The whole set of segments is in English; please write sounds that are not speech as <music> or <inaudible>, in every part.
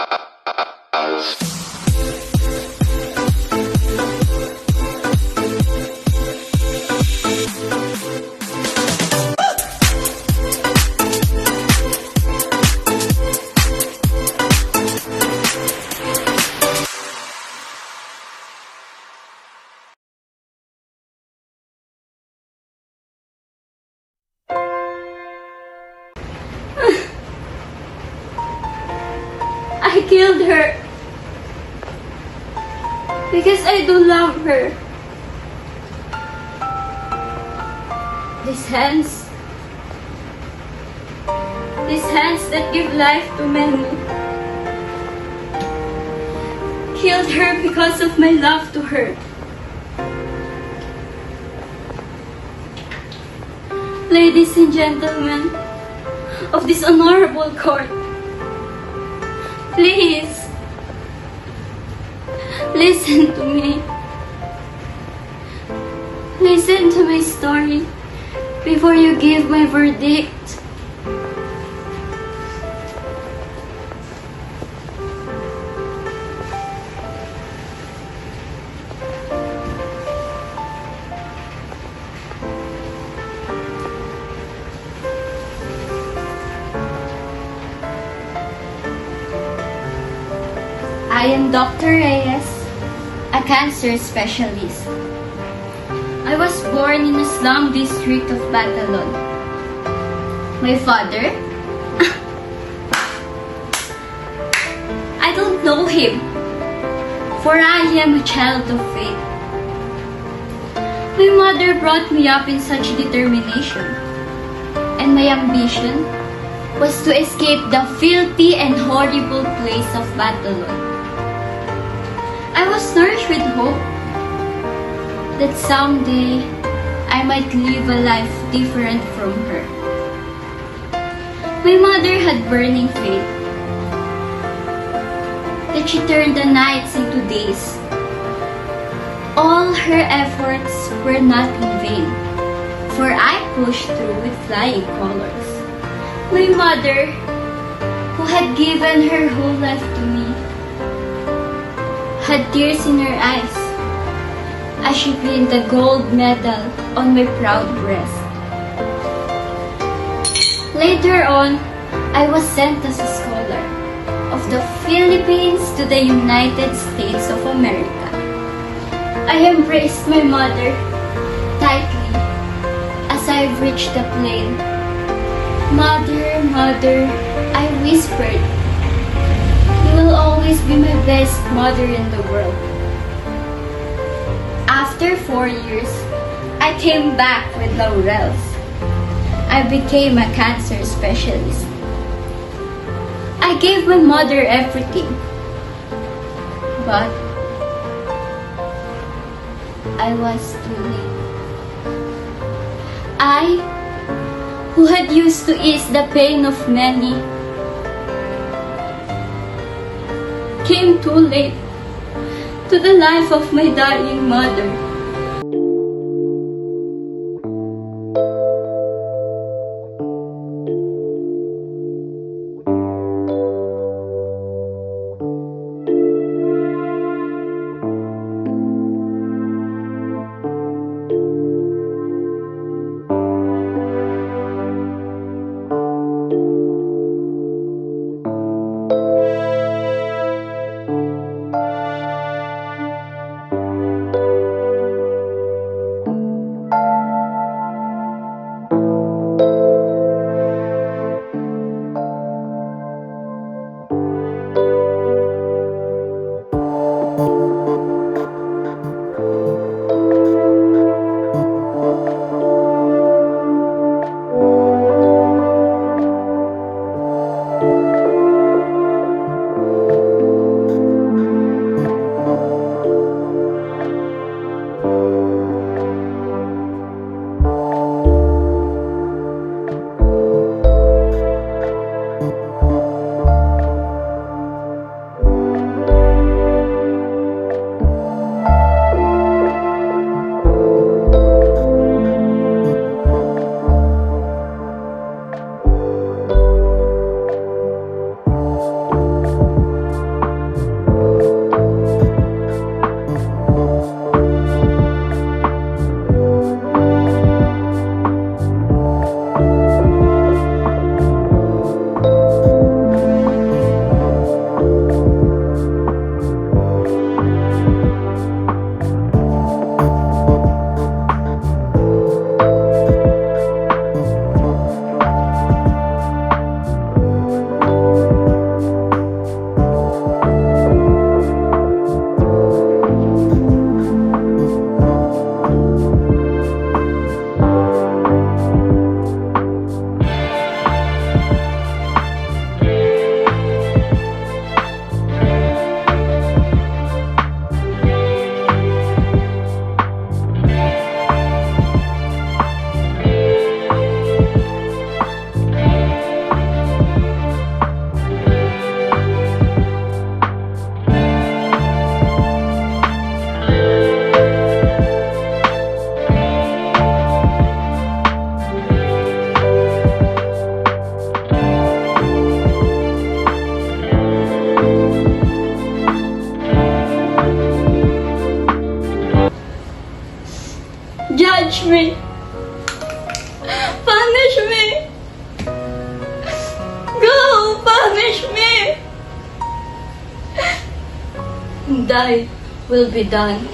As Because I do love her. These hands. These hands that give life to many. Killed her because of my love to her. Ladies and gentlemen of this honorable court, Please. Listen to me. Listen to my story before you give my verdict. I am Dr. Reyes, a cancer specialist. I was born in the slum district of Batalon. My father? <laughs> I don't know him, for I am a child of faith. My mother brought me up in such determination, and my ambition was to escape the filthy and horrible place of Batalon. I was nourished with hope that someday I might live a life different from her. My mother had burning faith that she turned the nights into days. All her efforts were not in vain, for I pushed through with flying colors. My mother, who had given her whole life to me, had tears in her eyes as she pinned the gold medal on my proud breast. Later on, I was sent as a scholar of the Philippines to the United States of America. I embraced my mother tightly as I reached the plane. Mother, mother, I whispered, will always be my best mother in the world. After four years, I came back with laurels. I became a cancer specialist. I gave my mother everything. But I was too late. I, who had used to ease the pain of many, came too late to the life of my dying mother. Me! Punish me! Go! Punish me! I will be done.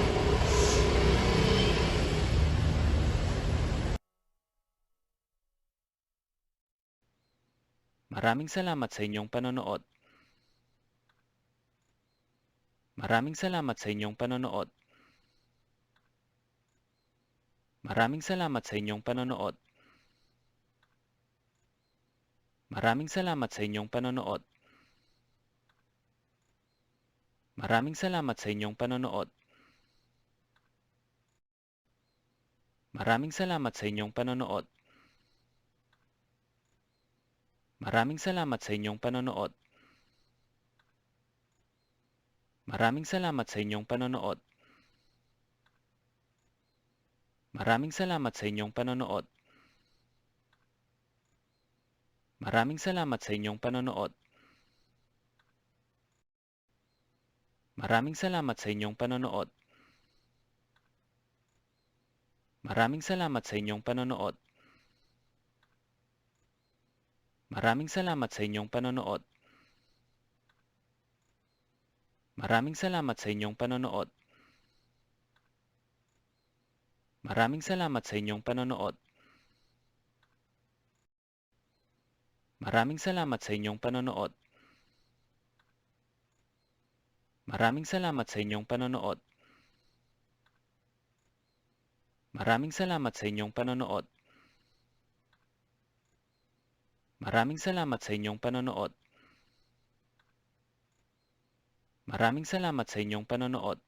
Maraming salamat sa inyong panonood. Maraming salamat sa inyong panonood. Maraming salamat sa inyong panonood. Maraming salamat sa inyong panonood. Maraming salamat sa inyong panonood. Maraming salamat sa inyong panonood. Maraming salamat sa inyong panonood. Maraming salamat sa inyong panonood. Maraming salamat sa inyong panonood. Maraming salamat sa inyong panonood. Maraming salamat sa inyong panonood. Maraming salamat sa inyong panonood. Maraming salamat sa inyong panonood. Maraming salamat sa inyong panonood. Maraming salamat sa inyong panonood. Maraming salamat sa inyong panonood. Maraming salamat sa inyong panonood. Maraming salamat sa inyong panonood. Maraming salamat sa inyong panonood. Maraming salamat sa inyong panonood.